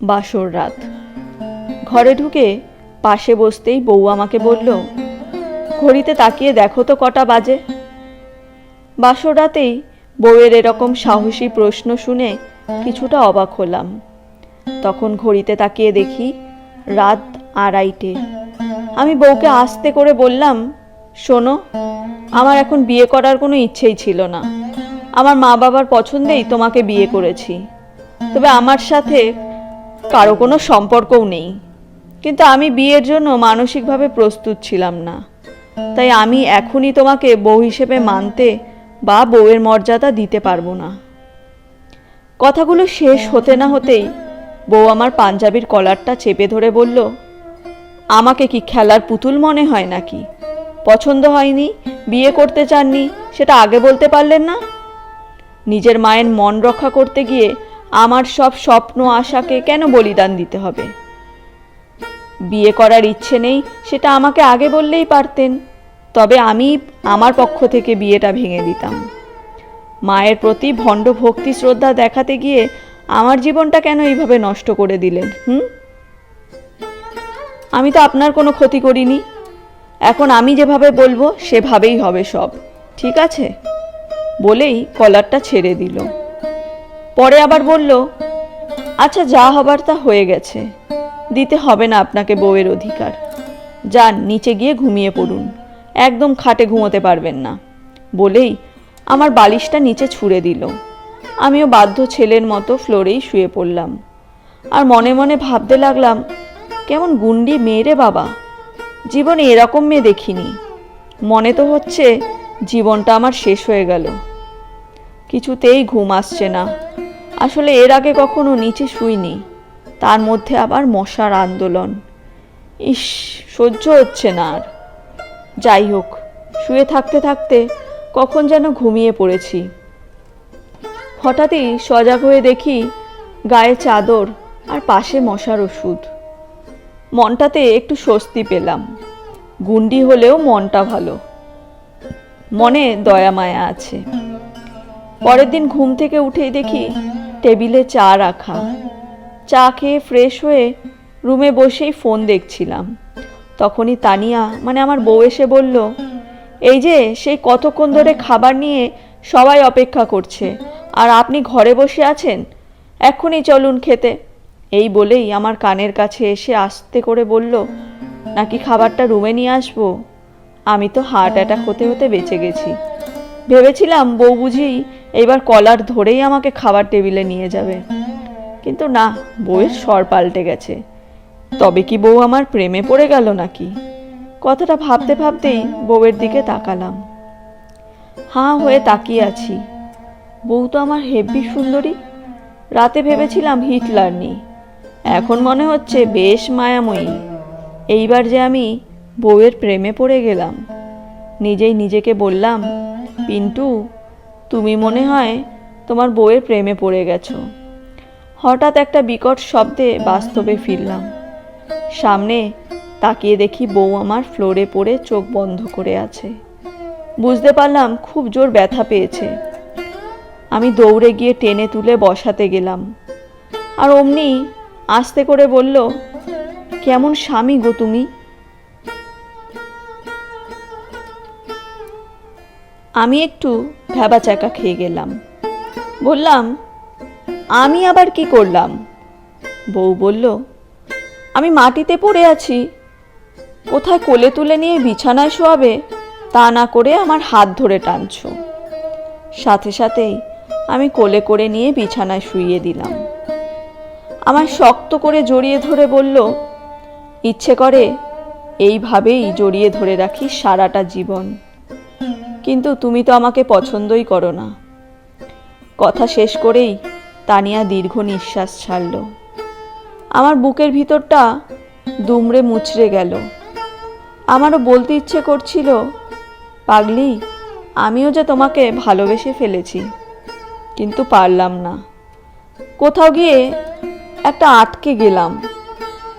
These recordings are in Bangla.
বাসর রাত। ঘরে ঢুকে পাশে বসতেই বউ আমাকে বলল, ঘড়িতে তাকিয়ে দেখো তো কটা বাজে? বাসর রাতেই বউয়ের এরকম সাহসী প্রশ্ন শুনে কিছুটা অবাক হলাম। তখন ঘড়িতে তাকিয়ে দেখি রাত আড়াইটে। আমি বউকে আস্তে করে বললাম, শোনো, আমার এখন বিয়ে করার কোনো ইচ্ছেই ছিল না। আমার মা বাবার পছন্দেই তোমাকে বিয়ে করেছি। তবে আমার সাথে কারও কোনো সম্পর্কও নেই। কিন্তু আমি বিয়ের জন্য মানসিকভাবে প্রস্তুত ছিলাম না। তাই আমি এখনই তোমাকে বউ হিসেবে মানতে বা বউয়ের মর্যাদা দিতে পারব না। কথাগুলো শেষ হতে না হতেই বউ আমার পাঞ্জাবির কলারটা চেপে ধরে বলল, আমাকে কি খেলার পুতুল মনে হয় নাকি? পছন্দ হয়নি? বিয়ে করতে চাননি? সেটা আগে বলতে পারলেন না? নিজের মায়ের মন রক্ষা করতে গিয়ে আমার সব স্বপ্ন, আশাকে কেন বলিদান দিতে হবে? বিয়ে করার ইচ্ছে নেই, সেটা আমাকে আগে বললেই পারতেন। তবে আমি আমার পক্ষ থেকে বিয়েটা ভেঙে দিতাম। মায়ের প্রতি ভণ্ড ভক্তি শ্রদ্ধা দেখাতে গিয়ে আমার জীবনটা কেন এইভাবে নষ্ট করে দিলেন, হুম? আমি তো আপনার কোনো ক্ষতি করিনি। এখন আমি যেভাবে বলব, সেভাবেই হবে সব, ঠিক আছে? বলেই কলারটা ছেড়ে দিল। পরে আবার বলল আচ্ছা যা হবার তা হয়ে গেছে। দিতে হবে না আপনাকে বউয়ের অধিকার। যান, নিচে গিয়ে ঘুমিয়ে পড়ুন। একদম খাটে ঘুমোতে পারবেন না। বলেই আমার বালিশটা নিচে ছুঁড়ে দিল। আমিও বাধ্য ছেলের মতো ফ্লোরেই শুয়ে পড়লাম। আর মনে মনে ভাবতে লাগলাম, কেমন গুন্ডি মেয়ে রে বাবা। জীবনে এরকম মেয়ে দেখিনি। মনে তো হচ্ছে জীবনটা আমার শেষ হয়ে গেল। কিছুতেই ঘুম আসছে না। আসলে এর আগে কখনো নিচে শুইনি। তার মধ্যে আবার মশার আন্দোলন। ইস, সহ্য হচ্ছে না আর। যাই হোক, শুয়ে থাকতে থাকতে কখন যেন ঘুমিয়ে পড়েছি। হঠাৎই সজাগ হয়ে দেখি গায়ে চাদর আর পাশে মশার ওষুধ। মনটাতে একটু স্বস্তি পেলাম। গুন্ডি হলেও মনটা ভালো। মনে দয়া মায়া আছে। পরের দিন ঘুম থেকে উঠেই দেখি টেবিলে চা রাখা। চা খেয়ে ফ্রেশ হয়ে রুমে বসেই ফোন দেখছিলাম। তখনই তানিয়া মানে আমার বউ এসে বলল, এই যে, সেই কতক্ষণ ধরে খাবার নিয়ে সবাই অপেক্ষা করছে, আর আপনি ঘরে বসে আছেন? এক্ষুনি চলুন খেতে। এই বলেই আমার কানের কাছে এসে আস্তে করে বলল, নাকি খাবারটা রুমে নিয়ে আসব? আমি তো হার্ট অ্যাটাক হতে হতে বেঁচে গেছি। ভেবেছিলাম বউ বুঝি এইবার কলার ধরেই আমাকে খাবার টেবিলে নিয়ে যাবে। কিন্তু না, বউয়ের স্বর পাল্টে গেছে। তবে কি বউ আমার প্রেমে পড়ে গেল নাকি? কথাটা ভাবতে ভাবতেই বউয়ের দিকে তাকালাম। হাঁ হয়ে তাকিয়ে আছি। বউ তো আমার হেব্বি সুন্দরী। রাতে ভেবেছিলাম হিটলার নি এখন মনে হচ্ছে বেশ মায়াময়ী। এইবার যে আমি বউয়ের প্রেমে পড়ে গেলাম। নিজেই নিজেকে বললাম পিন্টু, তুমি মনে হয় তোমার বউয়ের প্রেমে পড়ে গেছো। হঠাৎ একটা বিকট শব্দে বাস্তবে ফিরলাম। সামনে তাকিয়ে দেখি বউ আমার ফ্লোরে পড়ে চোখ বন্ধ করে আছে। বুঝতে পারলাম খুব জোর ব্যথা পেয়েছে। আমি দৌড়ে গিয়ে টেনে তুলে বসাতে গেলাম। আর অমনি আস্তে করে বলল, কেমন স্বামী গো তুমি? আমি একটু ভ্যাবা চাকা খেয়ে গেলাম। বললাম, আমি আবার কি করলাম? বউ বলল, আমি মাটিতে পড়ে আছি। কোথায় কোলে তুলে নিয়ে বিছানায় শোয়াবে তা না করে আমার হাত ধরে টানছো। সাথে সাথেই আমি কোলে করে নিয়ে বিছানায় শুইয়ে দিলাম। আমায় শক্ত করে জড়িয়ে ধরে বলল, ইচ্ছে করে এইভাবেই জড়িয়ে ধরে রাখি সারাটা জীবন। কিন্তু তুমি তো আমাকে পছন্দই করো না। কথা শেষ করেই তানিয়া দীর্ঘ নিঃশ্বাস ছাড়ল। আমার বুকের ভিতরটা দুমড়ে মুচড়ে গেল। আমারও বলতে ইচ্ছে করছিল, পাগলি, আমিও যে তোমাকে ভালোবেসে ফেলেছি, কিন্তু পারলাম না। কোথাও গিয়ে একটা আটকে গেলাম।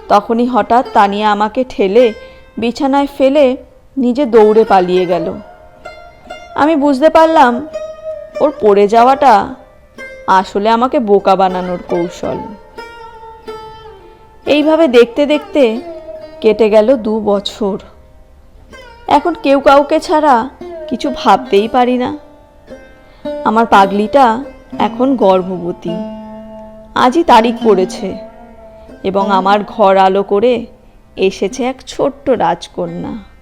তখনই হঠাৎ তানিয়া আমাকে ঠেলে, বিছানায় ফেলে নিজে দৌড়ে পালিয়ে গেল। আমি বুঝতে পারলাম ওর পড়ে যাওয়াটা আসলে আমাকে বোকা বানানোর কৌশল। এইভাবে দেখতে দেখতে কেটে গেল দু বছর। এখন কেউ কাউকে ছাড়া কিছু ভাবতেই পারি না। আমার পাগলিটা এখন গর্ভবতী। আজই তারিখ পড়েছে এবং আমার ঘর আলো করে এসেছে এক ছোট্ট রাজকন্যা।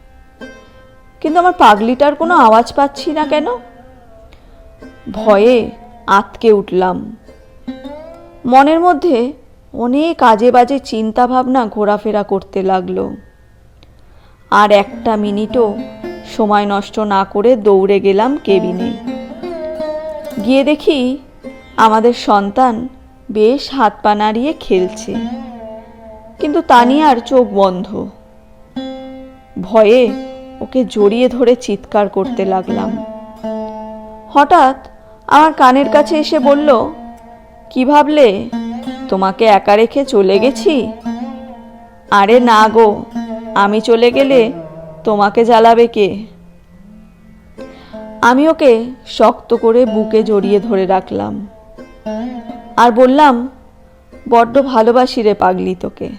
কিন্তু আমার পাগলিটার কোনো আওয়াজ পাচ্ছি না কেন? ভয়ে আতকে উঠলাম। মনের মধ্যে অনেক আজে বাজে চিন্তা ভাবনা ঘোরাফেরা করতে লাগল। আর একটা মিনিটও সময় নষ্ট না করে দৌড়ে গেলাম কেবিনে। গিয়ে দেখি আমাদের সন্তান বেশ হাত পা নাড়িয়ে খেলছে। কিন্তু তানিয়ার চোখ বন্ধ। ভয়ে ওকে জড়িয়ে ধরে চিৎকার করতে লাগলাম। হঠাৎ আমার কানের কাছে এসে বলল, কি ভাবলে? তোমাকে একা রেখে চলে গেছি? আরে না গো, আমি চলে গেলে তোমাকে জ্বালাবে কে? আমি ওকে শক্ত করে বুকে জড়িয়ে ধরে রাখলাম। আর বললাম, বড্ড ভালোবাসি রে পাগলি তোকে।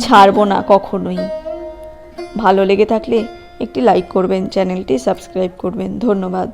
ছাড়বো না কখনোই। ভালো লেগে থাকলে একটি লাইক করবেন চ্যানেলটি সাবস্ক্রাইব করবেন। ধন্যবাদ।